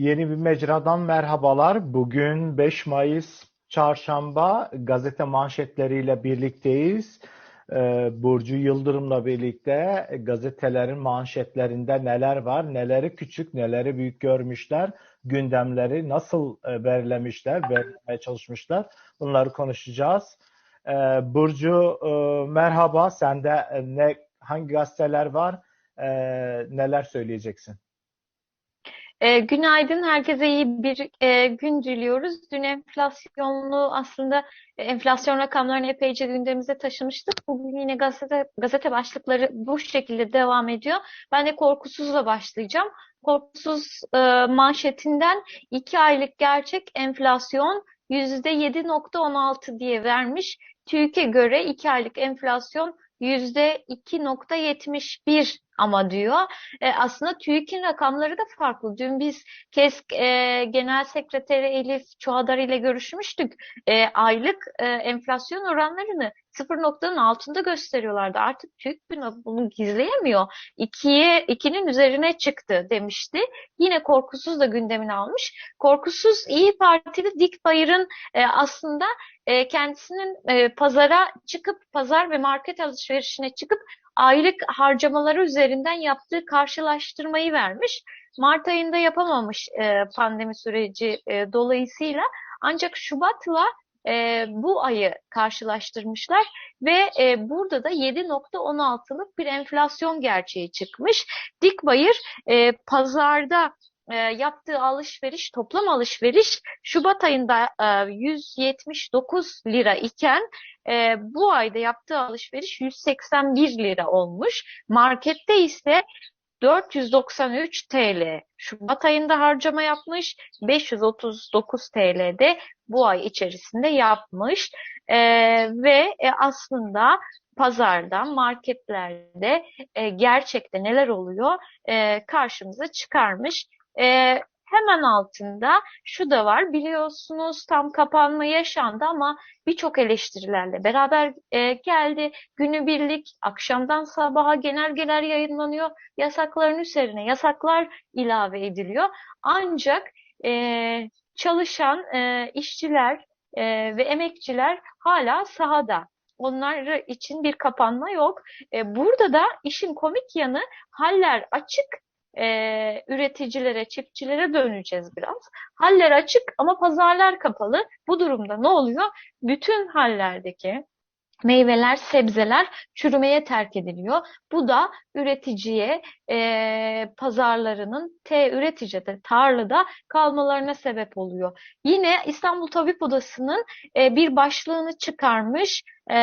Yeni bir mecradan merhabalar. Bugün 5 Mayıs Çarşamba gazete manşetleriyle birlikteyiz. Ee, Burcu Yıldırım'la birlikte gazetelerin manşetlerinde neler var, neleri küçük, neleri büyük görmüşler, gündemleri nasıl e, belirlemişler, belirlemeye çalışmışlar. Bunları konuşacağız. Ee, Burcu e, merhaba. Sende e, ne hangi gazeteler var? Ee, neler söyleyeceksin? E, günaydın, herkese iyi bir e, gün diliyoruz. Dün enflasyonlu aslında e, enflasyon rakamlarını epeyce gündemimize taşımıştık. Bugün yine gazete gazete başlıkları bu şekilde devam ediyor. Ben de korkusuzla başlayacağım. Korkusuz e, manşetinden 2 aylık gerçek enflasyon %7.16 diye vermiş. TÜİK'e göre 2 aylık enflasyon %2.71 ama diyor. E, aslında TÜİK'in rakamları da farklı. Dün biz KESK e, Genel Sekreteri Elif Çoğadar ile görüşmüştük. E, aylık e, enflasyon oranlarını 0.'nın altında gösteriyorlardı. Artık TÜİK bunu, gizleyemiyor. İkiye, ikinin üzerine çıktı demişti. Yine Korkusuz da gündemini almış. Korkusuz İyi Partili Dik Bayır'ın e, aslında e, kendisinin e, pazara çıkıp pazar ve market alışverişine çıkıp aylık harcamaları üzerinden yaptığı karşılaştırmayı vermiş. Mart ayında yapamamış e, pandemi süreci e, dolayısıyla ancak Şubat'la e, bu ayı karşılaştırmışlar ve e, burada da 7.16'lık bir enflasyon gerçeği çıkmış. Dikbayır e, pazarda e, yaptığı alışveriş, toplam alışveriş Şubat ayında e, 179 lira iken e, bu ayda yaptığı alışveriş 181 lira olmuş. Markette ise 493 TL Şubat ayında harcama yapmış, 539 TL'de bu ay içerisinde yapmış e, ve e, aslında pazarda, marketlerde e, gerçekte neler oluyor e, karşımıza çıkarmış. E, hemen altında şu da var biliyorsunuz tam kapanma yaşandı ama birçok eleştirilerle beraber e, geldi. Günübirlik akşamdan sabaha genelgeler yayınlanıyor. Yasakların üzerine yasaklar ilave ediliyor. Ancak e, çalışan e, işçiler e, ve emekçiler hala sahada. Onlar için bir kapanma yok. E, burada da işin komik yanı haller açık e, üreticilere, çiftçilere döneceğiz biraz. Haller açık ama pazarlar kapalı. Bu durumda ne oluyor? Bütün hallerdeki meyveler, sebzeler çürümeye terk ediliyor. Bu da üreticiye e, pazarlarının T üreticide, tarlada kalmalarına sebep oluyor. Yine İstanbul Tabip Odası'nın e, bir başlığını çıkarmış. E,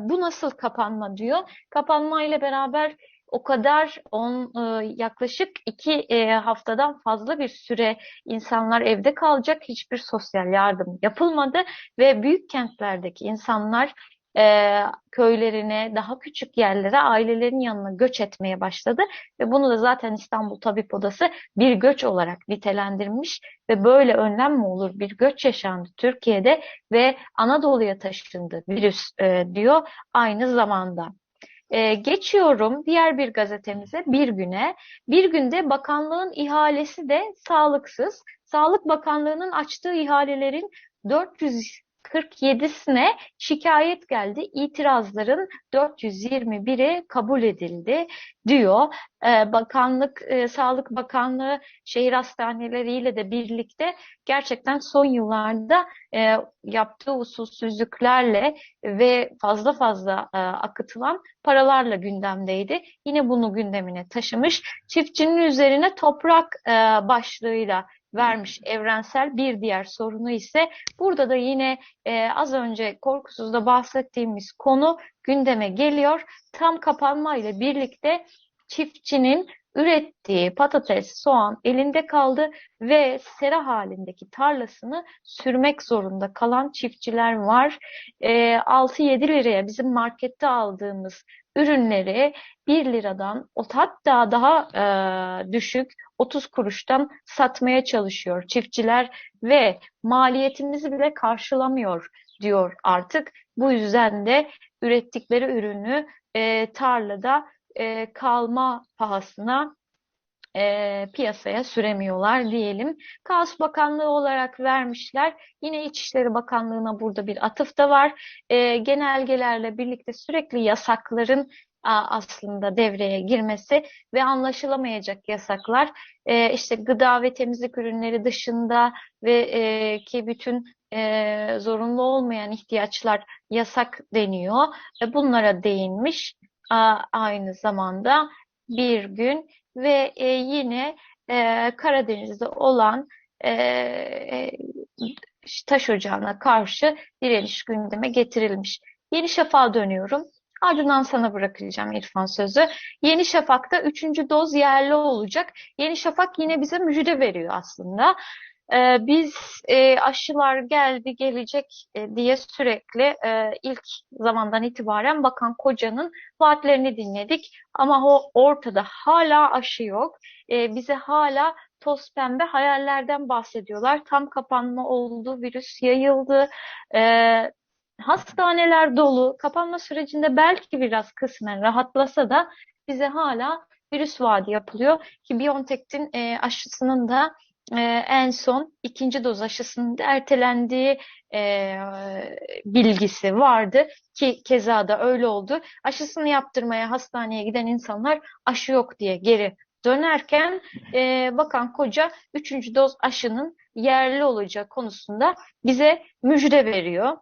bu nasıl kapanma diyor. Kapanma ile beraber o kadar on, yaklaşık iki haftadan fazla bir süre insanlar evde kalacak. Hiçbir sosyal yardım yapılmadı ve büyük kentlerdeki insanlar köylerine, daha küçük yerlere, ailelerin yanına göç etmeye başladı ve bunu da zaten İstanbul Tabip Odası bir göç olarak nitelendirmiş ve böyle önlem mi olur? Bir göç yaşandı Türkiye'de ve Anadolu'ya taşındı virüs diyor aynı zamanda. Ee, geçiyorum diğer bir gazetemize bir güne. Bir günde bakanlığın ihalesi de sağlıksız. Sağlık Bakanlığı'nın açtığı ihalelerin 447'sine şikayet geldi. İtirazların 421'i kabul edildi diyor. Ee, bakanlık, e, Sağlık Bakanlığı şehir hastaneleriyle de birlikte gerçekten son yıllarda e, yaptığı usulsüzlüklerle ve fazla fazla e, akıtılan paralarla gündemdeydi. Yine bunu gündemine taşımış. Çiftçinin üzerine toprak e, başlığıyla vermiş evrensel bir diğer sorunu ise burada da yine e, az önce korkusuzda bahsettiğimiz konu gündeme geliyor. Tam kapanma ile birlikte çiftçinin ürettiği patates, soğan elinde kaldı ve sera halindeki tarlasını sürmek zorunda kalan çiftçiler var. E, 6-7 liraya bizim markette aldığımız ürünleri 1 liradan hatta daha e, düşük 30 kuruştan satmaya çalışıyor çiftçiler ve maliyetimizi bile karşılamıyor diyor artık. Bu yüzden de ürettikleri ürünü e, tarlada e, kalma pahasına e, piyasaya süremiyorlar diyelim. Kaos Bakanlığı olarak vermişler. Yine İçişleri Bakanlığı'na burada bir atıf da var. E, genelgelerle birlikte sürekli yasakların aslında devreye girmesi ve anlaşılamayacak yasaklar e, işte gıda ve temizlik ürünleri dışında ve e, ki bütün e, zorunlu olmayan ihtiyaçlar yasak deniyor. E, bunlara değinmiş a, aynı zamanda bir gün ve e, yine e, Karadeniz'de olan e, taş ocağına karşı direniş gündeme getirilmiş. Yeni Şafak'a dönüyorum. Ardından sana bırakacağım İrfan sözü. Yeni Şafak'ta üçüncü doz yerli olacak. Yeni Şafak yine bize müjde veriyor aslında. Ee, biz e, aşılar geldi gelecek e, diye sürekli e, ilk zamandan itibaren Bakan Koca'nın vaatlerini dinledik. Ama o ortada hala aşı yok. E, bize hala toz pembe hayallerden bahsediyorlar. Tam kapanma oldu, virüs yayıldı. E, hastaneler dolu. Kapanma sürecinde belki biraz kısmen rahatlasa da bize hala virüs vaadi yapılıyor. Ki BioNTech'in e, aşısının da e, en son ikinci doz aşısının da ertelendiği e, bilgisi vardı ki keza da öyle oldu. Aşısını yaptırmaya hastaneye giden insanlar aşı yok diye geri dönerken e, Bakan Koca üçüncü doz aşının yerli olacağı konusunda bize müjde veriyor.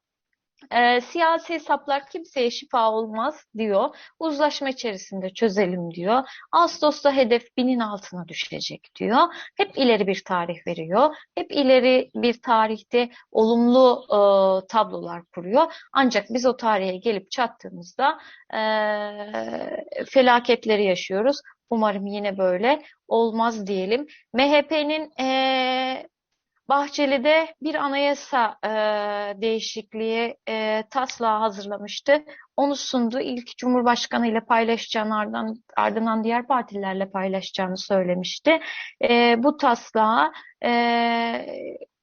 E, siyasi hesaplar kimseye şifa olmaz diyor. Uzlaşma içerisinde çözelim diyor. Ağustos'ta hedef binin altına düşecek diyor. Hep ileri bir tarih veriyor. Hep ileri bir tarihte olumlu e, tablolar kuruyor. Ancak biz o tarihe gelip çattığımızda e, felaketleri yaşıyoruz. Umarım yine böyle olmaz diyelim. MHP'nin e, Bahçeli'de bir anayasa e, değişikliği e, taslağı hazırlamıştı. Onu sundu. İlk Cumhurbaşkanı ile paylaşacağını ardından, ardından diğer partilerle paylaşacağını söylemişti. E, bu taslağa e,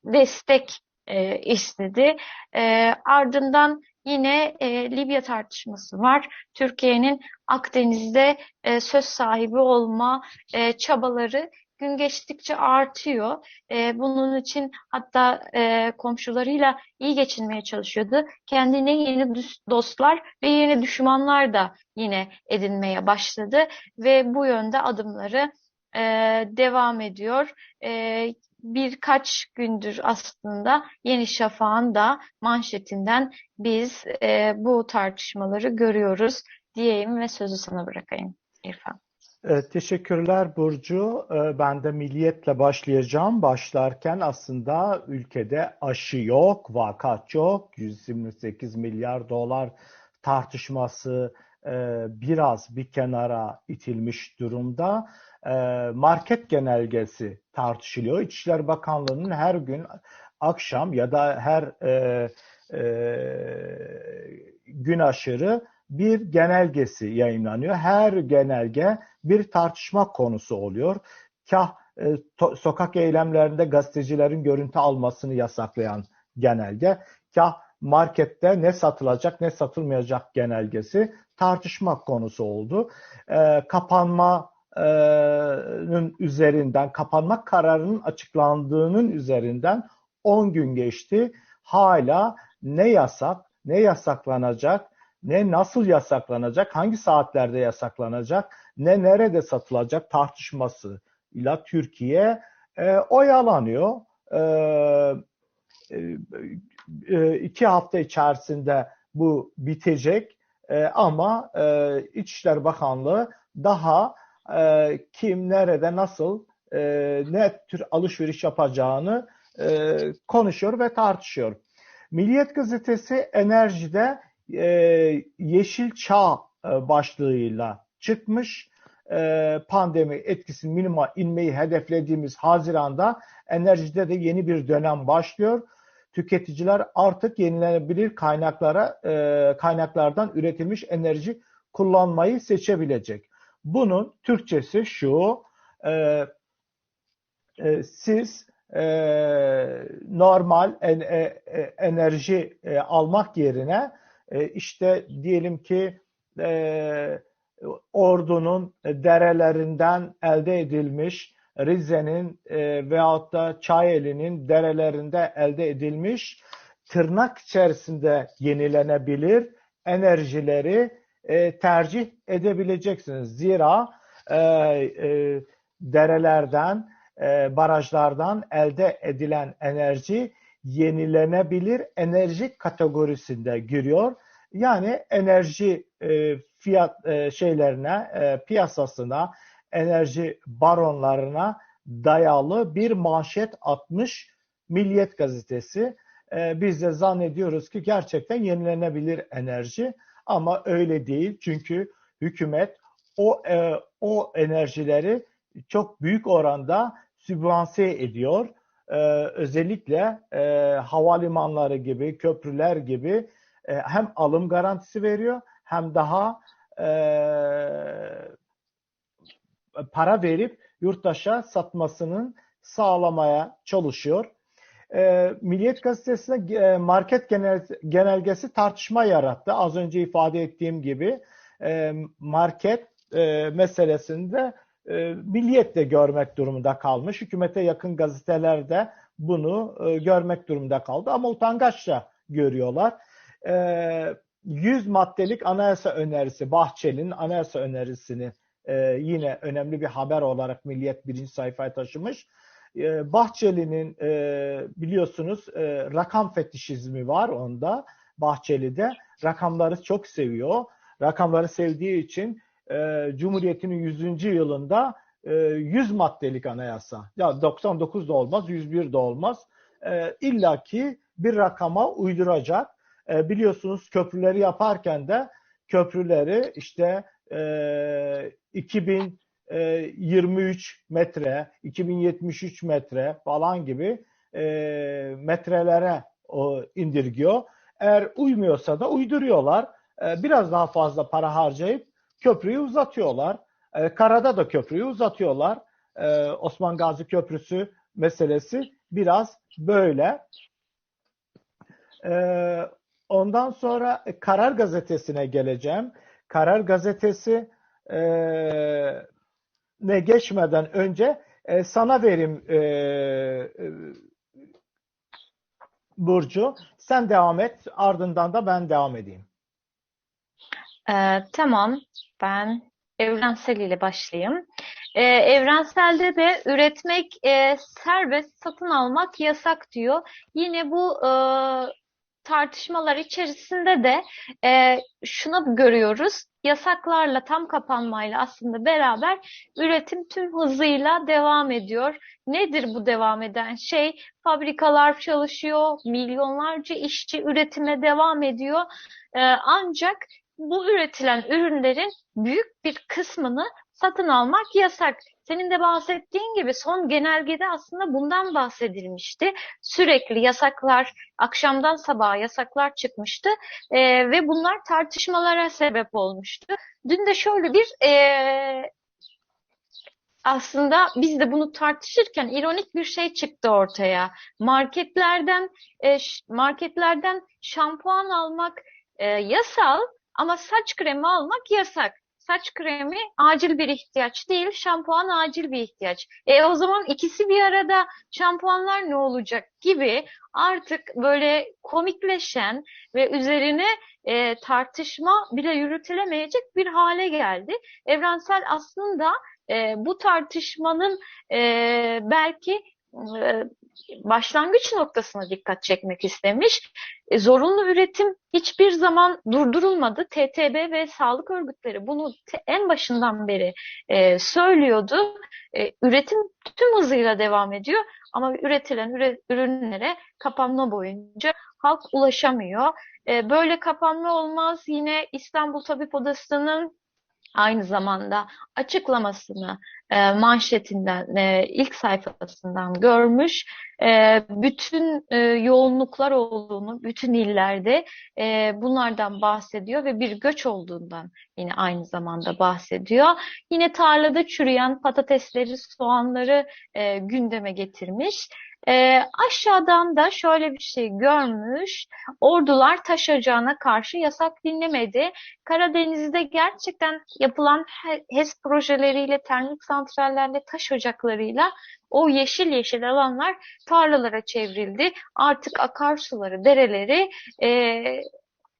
destek e, istedi. E, ardından yine e, Libya tartışması var. Türkiye'nin Akdeniz'de e, söz sahibi olma e, çabaları gün geçtikçe artıyor. E, bunun için hatta e, komşularıyla iyi geçinmeye çalışıyordu. Kendine yeni dostlar ve yeni düşmanlar da yine edinmeye başladı ve bu yönde adımları e, devam ediyor. E, birkaç gündür aslında Yeni Şafak'ın da manşetinden biz e, bu tartışmaları görüyoruz diyeyim ve sözü sana bırakayım İrfan. Evet, teşekkürler Burcu. Ee, Ben de milliyetle başlayacağım. Başlarken aslında ülkede aşı yok, vaka çok. 128 milyar dolar tartışması e, biraz bir kenara itilmiş durumda. E, Market genelgesi tartışılıyor. İçişleri Bakanlığı'nın her gün akşam ya da her e, e, gün aşırı bir genelgesi yayınlanıyor. Her genelge bir tartışma konusu oluyor. Kah e, to, sokak eylemlerinde gazetecilerin görüntü almasını yasaklayan genelge, kah markette ne satılacak ne satılmayacak genelgesi tartışma konusu oldu. E, kapanmanın üzerinden, kapanma kararının açıklandığının üzerinden 10 gün geçti. Hala ne yasak, ne yasaklanacak, ne nasıl yasaklanacak, hangi saatlerde yasaklanacak, ne nerede satılacak tartışması ile Türkiye e, oyalanıyor. E, e, iki hafta içerisinde bu bitecek e, ama e, İçişleri Bakanlığı daha e, kim nerede nasıl e, ne tür alışveriş yapacağını e, konuşuyor ve tartışıyor. Milliyet Gazetesi enerjide e, Yeşil Çağ e, başlığıyla çıkmış. E, pandemi etkisini minima inmeyi hedeflediğimiz Haziran'da enerjide de yeni bir dönem başlıyor. Tüketiciler artık yenilenebilir kaynaklara kaynaklardan üretilmiş enerji kullanmayı seçebilecek. Bunun Türkçesi şu: e, e, siz e, normal en, e, enerji e, almak yerine e, işte diyelim ki e, Ordu'nun derelerinden elde edilmiş, Rize'nin e, veyahut da Çayeli'nin derelerinde elde edilmiş tırnak içerisinde yenilenebilir enerjileri e, tercih edebileceksiniz. Zira e, e, derelerden, e, barajlardan elde edilen enerji yenilenebilir enerji kategorisinde giriyor. Yani enerji e, fiyat e, şeylerine, e, piyasasına, enerji baronlarına dayalı bir manşet atmış Milliyet gazetesi. E, biz de zannediyoruz ki gerçekten yenilenebilir enerji ama öyle değil. Çünkü hükümet o e, o enerjileri çok büyük oranda sübvanse ediyor. E, özellikle e, havalimanları gibi, köprüler gibi e, hem alım garantisi veriyor hem daha e, para verip yurttaşa satmasının sağlamaya çalışıyor. E, Milliyet Gazetesi'nde e, market genel, genelgesi tartışma yarattı. Az önce ifade ettiğim gibi e, market e, meselesinde e, Milliyet de görmek durumunda kalmış. Hükümete yakın gazetelerde bunu e, görmek durumunda kaldı ama utangaçça görüyorlar. E, 100 maddelik anayasa önerisi, Bahçeli'nin anayasa önerisini e, yine önemli bir haber olarak Milliyet birinci sayfaya taşımış. E, Bahçeli'nin e, biliyorsunuz e, rakam fetişizmi var onda. Bahçeli'de rakamları çok seviyor. Rakamları sevdiği için e, Cumhuriyet'in 100. yılında e, 100 maddelik anayasa. Ya 99 da olmaz, 101 de olmaz. E, İlla ki bir rakama uyduracak. E, biliyorsunuz köprüleri yaparken de köprüleri işte e, 2023 metre, 2073 metre falan gibi e, metrelere o, indirgiyor. Eğer uymuyorsa da uyduruyorlar. E, biraz daha fazla para harcayıp köprüyü uzatıyorlar. E, karada da köprüyü uzatıyorlar. E, Osman Gazi Köprüsü meselesi biraz böyle. E, ondan sonra Karar Gazetesi'ne geleceğim. Karar Gazetesi e, ne geçmeden önce e, sana verim e, e, Burcu. Sen devam et. Ardından da ben devam edeyim. Ee, tamam, ben evrensel ile başlayayım. Ee, evrenselde de üretmek e, serbest, satın almak yasak diyor. Yine bu e, tartışmalar içerisinde de e, şunu görüyoruz. Yasaklarla, tam kapanmayla aslında beraber üretim tüm hızıyla devam ediyor. Nedir bu devam eden şey? Fabrikalar çalışıyor, milyonlarca işçi üretime devam ediyor. E, ancak bu üretilen ürünlerin büyük bir kısmını satın almak yasak. Senin de bahsettiğin gibi son genelgede aslında bundan bahsedilmişti. Sürekli yasaklar, akşamdan sabaha yasaklar çıkmıştı e, ve bunlar tartışmalara sebep olmuştu. Dün de şöyle bir e, aslında biz de bunu tartışırken ironik bir şey çıktı ortaya. Marketlerden e, marketlerden şampuan almak e, yasal ama saç kremi almak yasak. Saç kremi acil bir ihtiyaç değil, şampuan acil bir ihtiyaç. E o zaman ikisi bir arada şampuanlar ne olacak gibi artık böyle komikleşen ve üzerine e, tartışma bile yürütülemeyecek bir hale geldi. Evrensel aslında e, bu tartışmanın e, belki e, başlangıç noktasına dikkat çekmek istemiş. E, zorunlu üretim hiçbir zaman durdurulmadı. TTB ve sağlık örgütleri bunu en başından beri e, söylüyordu. E, üretim tüm hızıyla devam ediyor ama üretilen üre, ürünlere kapanma boyunca halk ulaşamıyor. Böyle kapanma olmaz. Yine İstanbul Tabip Odası'nın aynı zamanda açıklamasını e, manşetinden e, ilk sayfasından görmüş. E, bütün yoğunluklar olduğunu, bütün illerde bunlardan bahsediyor ve bir göç olduğundan yine aynı zamanda bahsediyor. Yine tarlada çürüyen patatesleri, soğanları gündeme getirmiş. E, aşağıdan da şöyle bir şey görmüş. Ordular taş ocağına karşı yasak dinlemedi. Karadeniz'de gerçekten yapılan he- HES projeleriyle, termik santrallerle, taş ocaklarıyla o yeşil yeşil alanlar tarlalara çevrildi. Artık akarsuları, dereleri e,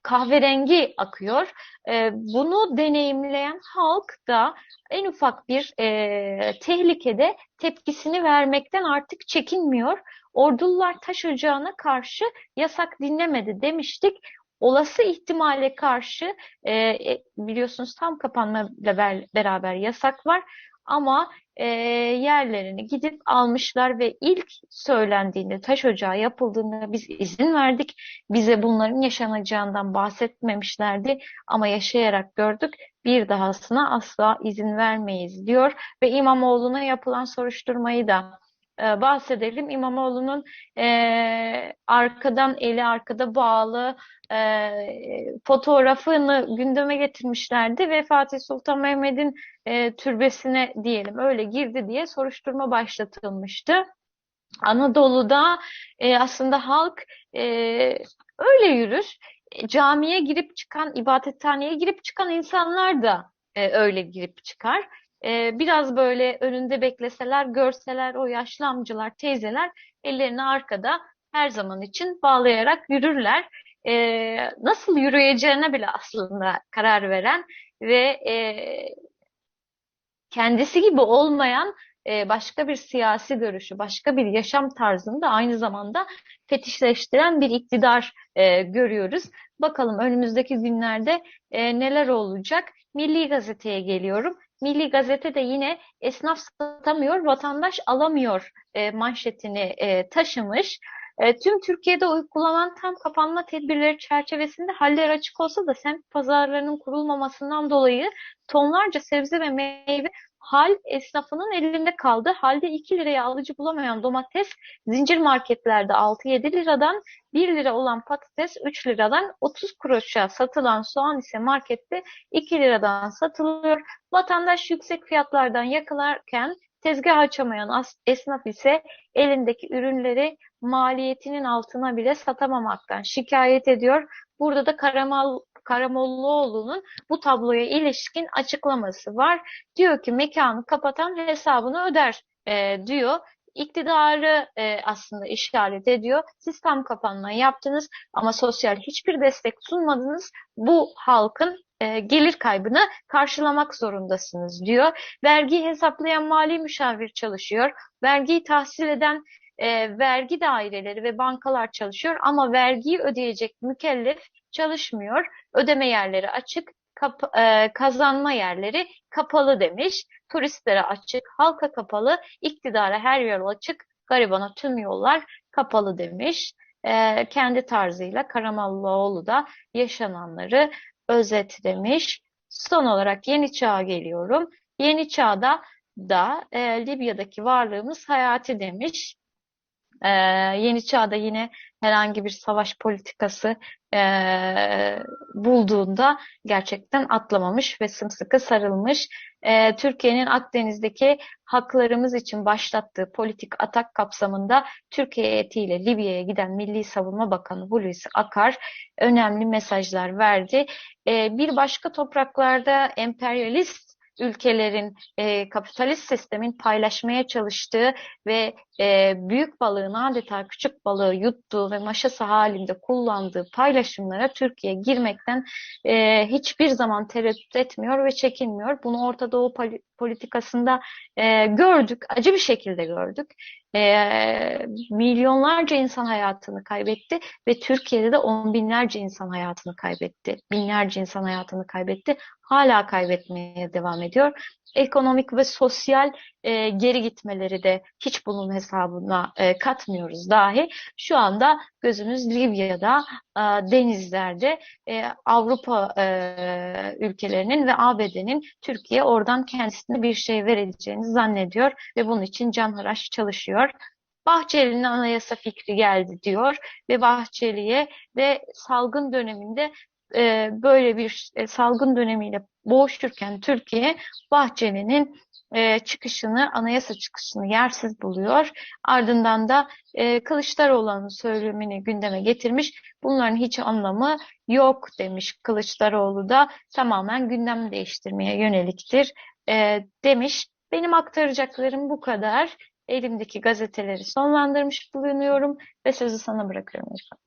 kahverengi akıyor. E, bunu deneyimleyen halk da en ufak bir e, tehlikede tepkisini vermekten artık çekinmiyor. Ordular taş ocağına karşı yasak dinlemedi demiştik. Olası ihtimale karşı e, e, biliyorsunuz tam kapanmayla ber- beraber yasak var ama e, yerlerini gidip almışlar ve ilk söylendiğinde taş ocağı yapıldığında biz izin verdik. Bize bunların yaşanacağından bahsetmemişlerdi ama yaşayarak gördük. Bir dahasına asla izin vermeyiz diyor ve İmamoğlu'na yapılan soruşturmayı da e, bahsedelim. İmamoğlu'nun e, arkadan eli arkada bağlı e, fotoğrafını gündeme getirmişlerdi ve Fatih Sultan Mehmet'in e, türbesine diyelim öyle girdi diye soruşturma başlatılmıştı. Anadolu'da e, aslında halk e, öyle yürür. E, Camiye girip çıkan, ibadethaneye girip çıkan insanlar da e, öyle girip çıkar. E, biraz böyle önünde bekleseler, görseler o yaşlı amcalar, teyzeler ellerini arkada her zaman için bağlayarak yürürler. E, nasıl yürüyeceğine bile aslında karar veren ve e, kendisi gibi olmayan e, başka bir siyasi görüşü, başka bir yaşam tarzını da aynı zamanda fetişleştiren bir iktidar e, görüyoruz. Bakalım önümüzdeki günlerde e, neler olacak? Milli Gazete'ye geliyorum. Milli Gazete de yine esnaf satamıyor, vatandaş alamıyor e, manşetini e, taşımış. E, tüm Türkiye'de uygulanan tam kapanma tedbirleri çerçevesinde haller açık olsa da semt pazarlarının kurulmamasından dolayı tonlarca sebze ve meyve hal esnafının elinde kaldı. Halde 2 liraya alıcı bulamayan domates zincir marketlerde 6-7 liradan 1 lira olan patates 3 liradan 30 kuruşa satılan soğan ise markette 2 liradan satılıyor. Vatandaş yüksek fiyatlardan yakalarken tezgah açamayan esnaf ise elindeki ürünleri maliyetinin altına bile satamamaktan şikayet ediyor. Burada da Karamal, Karamollaoğlu'nun bu tabloya ilişkin açıklaması var. Diyor ki mekanı kapatan hesabını öder e, diyor. İktidarı e, aslında işaret ediyor. Siz tam kapanma yaptınız ama sosyal hiçbir destek sunmadınız. Bu halkın e, gelir kaybını karşılamak zorundasınız diyor. Vergiyi hesaplayan mali müşavir çalışıyor. Vergiyi tahsil eden e, vergi daireleri ve bankalar çalışıyor ama vergiyi ödeyecek mükellef çalışmıyor. Ödeme yerleri açık, kap- e, kazanma yerleri kapalı demiş. Turistlere açık, halka kapalı, iktidara her yol açık, garibana tüm yollar kapalı demiş. E, kendi tarzıyla Karamollaoğlu da yaşananları özetlemiş. Son olarak Yeni Çağ'a geliyorum. Yeni Çağ'da da e, Libya'daki varlığımız hayati demiş. Ee, yeni çağda yine herhangi bir savaş politikası e, bulduğunda gerçekten atlamamış ve sımsıkı sarılmış. Ee, Türkiye'nin Akdeniz'deki haklarımız için başlattığı politik atak kapsamında Türkiye heyetiyle Libya'ya giden Milli Savunma Bakanı Hulusi Akar önemli mesajlar verdi. Ee, bir başka topraklarda emperyalist ülkelerin e, kapitalist sistemin paylaşmaya çalıştığı ve e, büyük balığın adeta küçük balığı yuttuğu ve maşası halinde kullandığı paylaşımlara Türkiye girmekten e, hiçbir zaman tereddüt etmiyor ve çekinmiyor. Bunu Orta Doğu poli- politikasında e, gördük, acı bir şekilde gördük. E, milyonlarca insan hayatını kaybetti ve Türkiye'de de on binlerce insan hayatını kaybetti. Binlerce insan hayatını kaybetti. Hala kaybetmeye devam ediyor. ekonomik ve sosyal e, geri gitmeleri de hiç bunun hesabına e, katmıyoruz dahi. Şu anda gözümüz Libya'da, e, denizlerde e, Avrupa e, ülkelerinin ve ABD'nin Türkiye oradan kendisine bir şey vereceğini zannediyor ve bunun için canhıraş çalışıyor. Bahçeli'nin anayasa fikri geldi diyor ve Bahçeli'ye de salgın döneminde e, böyle bir e, salgın dönemiyle boğuşurken Türkiye Bahçeli'nin e, çıkışını, anayasa çıkışını yersiz buluyor. Ardından da e, Kılıçdaroğlu'nun söylemini gündeme getirmiş. Bunların hiç anlamı yok demiş Kılıçdaroğlu da tamamen gündem değiştirmeye yöneliktir e, demiş. Benim aktaracaklarım bu kadar. Elimdeki gazeteleri sonlandırmış bulunuyorum ve sözü sana bırakıyorum lütfen.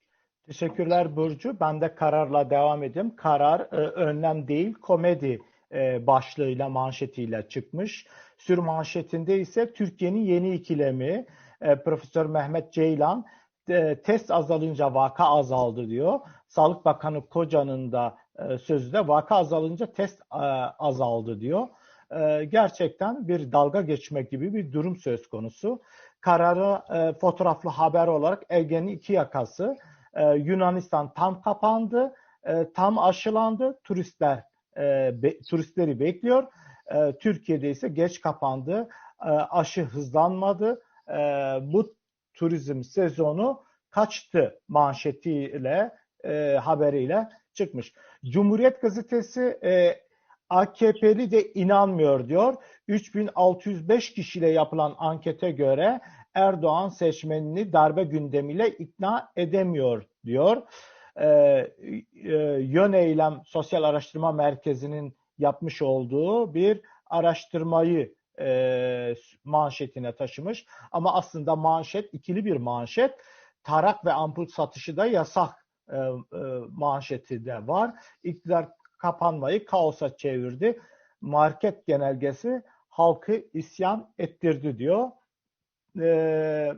Teşekkürler Burcu. Ben de kararla devam edeyim. Karar e, önlem değil komedi e, başlığıyla manşetiyle çıkmış. Sür manşetinde ise Türkiye'nin yeni ikilemi e, Profesör Mehmet Ceylan e, test azalınca vaka azaldı diyor. Sağlık Bakanı Koca'nın da e, sözü de vaka azalınca test azaldı diyor. Gerçekten bir dalga geçmek gibi bir durum söz konusu. Kararı fotoğraflı haber olarak Ege'nin iki yakası Yunanistan tam kapandı, tam aşılandı. Turistler e, be, turistleri bekliyor. E, Türkiye'de ise geç kapandı. E, aşı hızlanmadı. E, bu turizm sezonu kaçtı manşetiyle e, haberiyle çıkmış. Cumhuriyet gazetesi e, AKP'li de inanmıyor diyor. 3605 kişiyle yapılan ankete göre Erdoğan seçmenini darbe gündemiyle ikna edemiyor diyor. Ee, e, Yön Eylem Sosyal Araştırma Merkezi'nin yapmış olduğu bir araştırmayı e, manşetine taşımış. Ama aslında manşet ikili bir manşet. Tarak ve ampul satışı da yasak e, e, manşeti de var. İktidar kapanmayı kaosa çevirdi. Market genelgesi halkı isyan ettirdi diyor e,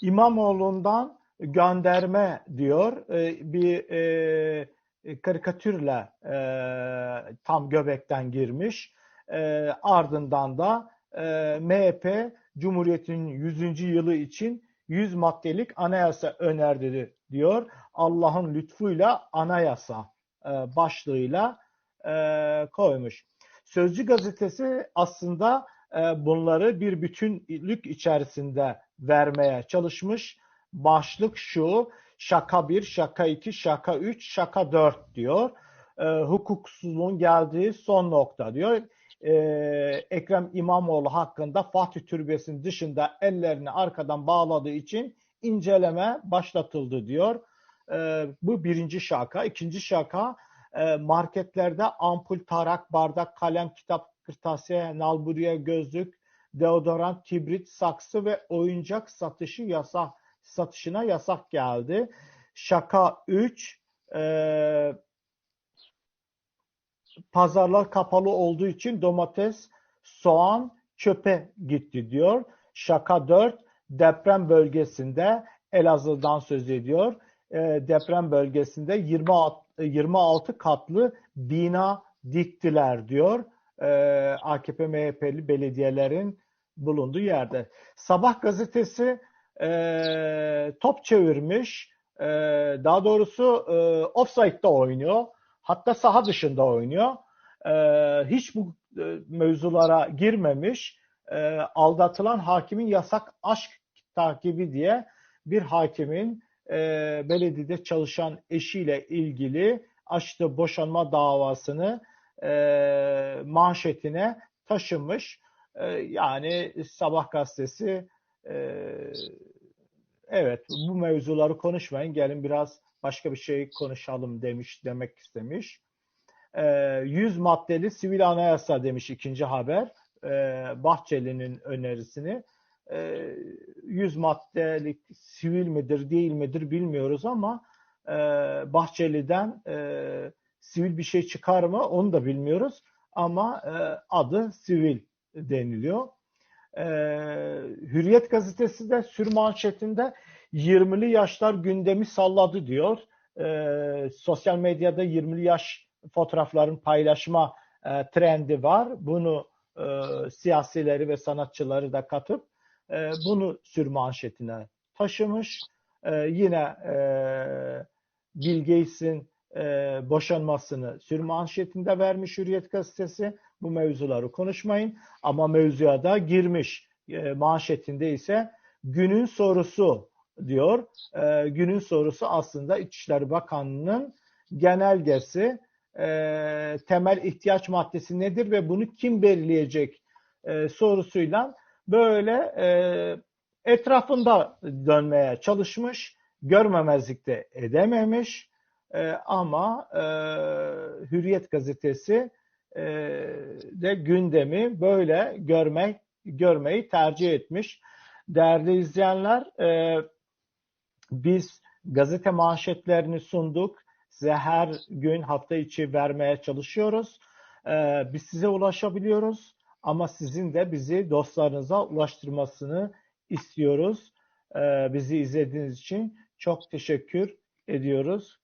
İmamoğlu'ndan gönderme diyor e, bir e, karikatürle e, tam göbekten girmiş. Ardından da MHP Cumhuriyet'in 100. yılı için 100 maddelik anayasa önerdi diyor. Allah'ın lütfuyla anayasa başlığıyla koymuş. Sözcü gazetesi aslında bunları bir bütünlük içerisinde vermeye çalışmış. Başlık şu, şaka 1, şaka 2, şaka 3, şaka 4 diyor. E, hukuksuzluğun geldiği son nokta diyor. E, Ekrem İmamoğlu hakkında Fatih Türbesi'nin dışında ellerini arkadan bağladığı için inceleme başlatıldı diyor. E, bu birinci şaka. İkinci şaka e, marketlerde ampul, tarak, bardak, kalem, kitap kırtasiye, nalburiye, gözlük, deodorant, kibrit, saksı ve oyuncak satışı yasak satışına yasak geldi. Şaka 3 e, pazarlar kapalı olduğu için domates, soğan çöpe gitti diyor. Şaka 4 deprem bölgesinde Elazığ'dan söz ediyor. E, deprem bölgesinde 26, 26 katlı bina diktiler diyor e, AKP MHP'li belediyelerin bulunduğu yerde. Sabah gazetesi e, top çevirmiş. E, daha doğrusu e, offside'da oynuyor. Hatta saha dışında oynuyor. E, hiç bu e, mevzulara girmemiş. E, aldatılan hakimin yasak aşk takibi diye bir hakimin e, belediyede çalışan eşiyle ilgili açtığı boşanma davasını e, manşetine taşımış. E, yani Sabah gazetesi e, evet bu mevzuları konuşmayın gelin biraz başka bir şey konuşalım demiş demek istemiş. E, 100 maddeli sivil anayasa demiş ikinci haber. E, Bahçeli'nin önerisini. E, 100 maddelik sivil midir değil midir bilmiyoruz ama e, Bahçeli'den e, sivil bir şey çıkar mı onu da bilmiyoruz. Ama e, adı sivil deniliyor. E, Hürriyet gazetesi de sürmanşetinde 20'li yaşlar gündemi salladı diyor. E, sosyal medyada 20'li yaş fotoğrafların paylaşma e, trendi var. Bunu e, siyasileri ve sanatçıları da katıp e, bunu sürmanşetine taşımış. E, yine e, Bill Gates'in e, boşanmasını sürmanşetinde vermiş Hürriyet Gazetesi. Bu mevzuları konuşmayın ama mevzuya da girmiş. E, manşetinde ise günün sorusu diyor. E, günün sorusu aslında İçişleri Bakanlığı'nın genelgesi e, temel ihtiyaç maddesi nedir ve bunu kim belirleyecek e, sorusuyla böyle e, etrafında dönmeye çalışmış, görmemezlik de edememiş E, ama e, Hürriyet gazetesi e, de gündemi böyle görmek görmeyi tercih etmiş. Değerli izleyenler, e, biz gazete manşetlerini sunduk. Size her gün hafta içi vermeye çalışıyoruz. E, biz size ulaşabiliyoruz ama sizin de bizi dostlarınıza ulaştırmasını istiyoruz. E, bizi izlediğiniz için çok teşekkür ediyoruz.